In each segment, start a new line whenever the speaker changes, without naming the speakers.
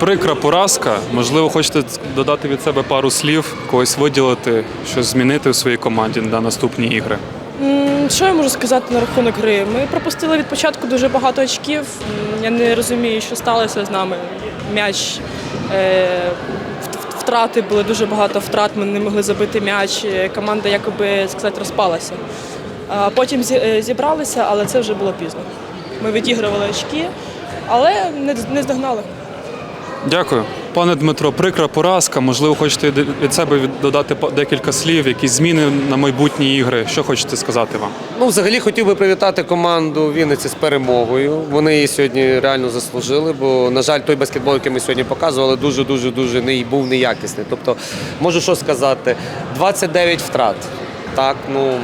Прикра поразка. Можливо, хочете додати від себе пару слів, когось виділити, щось змінити у своїй команді на наступні ігри.
Що я можу сказати на рахунок гри? Ми пропустили від початку дуже багато очків. Я не розумію, що сталося з нами. М'яч е, втрати були дуже багато втрат. Ми не могли забити м'яч. Е, Команда якоби сказати розпалася. Потім е, зібралися, але це вже було пізно. Ми відігрували очки, але не, не здогнали.
Дякую. Пане Дмитро, прикра поразка. Можливо, хочете від- себе додати декілька слів, якісь зміни на майбутні ігри. Що хочете сказати вам?
Ну, взагалі хотів би привітати команду Вінниці з перемогою. Вони її сьогодні реально заслужили, бо, на жаль, той баскетбол, який ми сьогодні показували, дуже дуже дуже не був неякісний. Тобто, можу що сказати, 29 втрат. Так, ну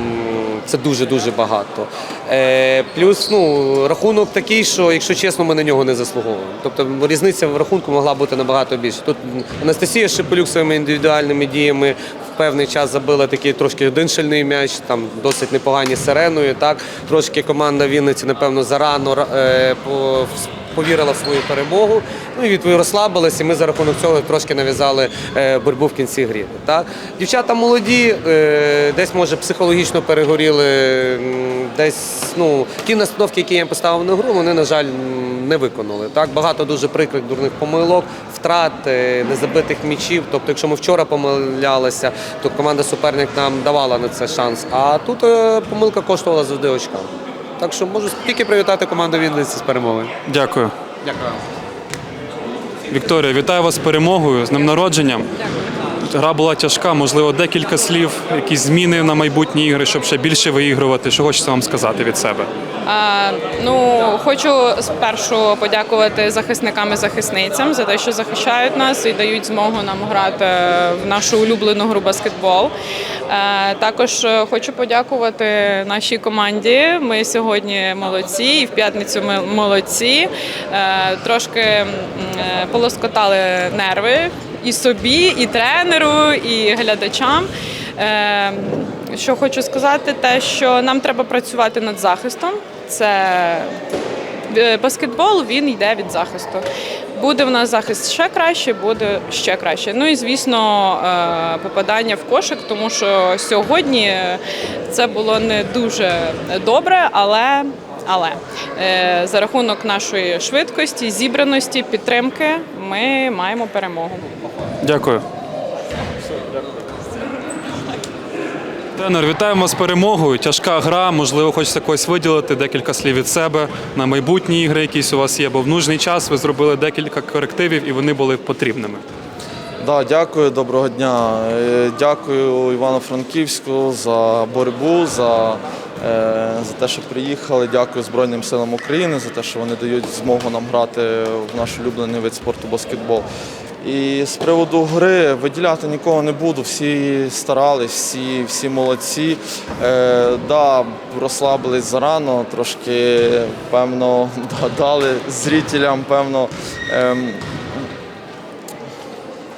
це дуже дуже багато. Е, плюс ну, рахунок такий, що, якщо чесно, ми на нього не заслуговуємо. Тобто різниця в рахунку могла бути набагато більше. Тут Анастасія Шипилюк своїми індивідуальними діями в певний час забила такий трошки один шальний м'яч, там досить непогані сиреною. Так, трошки команда Вінниці, напевно, зарано ра- е, по- повірила в свою перемогу. Ну і відповідно розслабилися. і Ми за рахунок цього трошки нав'язали е, боротьбу в кінці гри. Так? Дівчата молоді, е, десь може психологічно перегоріли, десь ну ті настановки, які я поставив на гру, вони на жаль не виконали. Так багато дуже прикрих дурних помилок, втрат, е, незабитих м'ячів. Тобто, якщо ми вчора помилялися, то команда суперник нам давала на це шанс. А тут помилка коштувала завжди очка. Так що можу тільки привітати команду Вінниці з перемогою.
Дякую.
Дякую.
Вікторія, вітаю вас з перемогою, з днем народженням. Гра була тяжка, можливо, декілька слів, якісь зміни на майбутні ігри, щоб ще більше виігрувати. Що хочеться вам сказати від себе?
А, ну, хочу спершу подякувати захисникам і захисницям за те, що захищають нас і дають змогу нам грати в нашу улюблену гру баскетбол. Е, також е, хочу подякувати нашій команді. Ми сьогодні молодці, і в п'ятницю ми молодці. Е, трошки полоскотали нерви і собі, і тренеру, і глядачам. Що хочу сказати, те, що нам треба працювати над захистом. Це баскетбол, він йде від захисту. Буде в нас захист ще краще, буде ще краще. Ну і звісно, е, попадання в кошик, тому що сьогодні це було не дуже добре, але. Але е, за рахунок нашої швидкості, зібраності, підтримки ми маємо перемогу.
Дякую. Тренер, вітаємо з перемогою. Тяжка гра. Можливо, хочеться когось виділити, декілька слів від себе на майбутні ігри, якісь у вас є, бо в нужний час ви зробили декілька корективів і вони були потрібними.
Да, дякую, доброго дня. Е, Дякую Івано-Франківську за боротьбу, за, е, за те, що приїхали. Дякую Збройним силам України за те, що вони дають змогу нам грати в наш улюблений вид спорту баскетбол. І з приводу гри виділяти нікого не буду. Всі старались, всі, всі молодці. Е, да, розслабились зарано, трошки певно дали зрителям, певно. ем,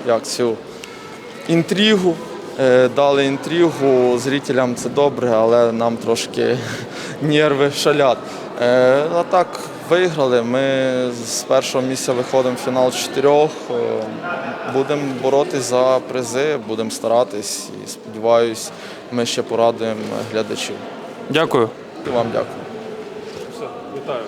як цю інтригу. Е, Дали інтригу зрителям це добре, але нам трошки нерви шалять. Е, А так виграли. Ми з першого місця виходимо в фінал чотирьох. Е, Будемо боротись за призи, будемо старатись і сподіваюсь, ми ще порадуємо глядачів.
Дякую.
І вам дякую.
Все, Вітаю.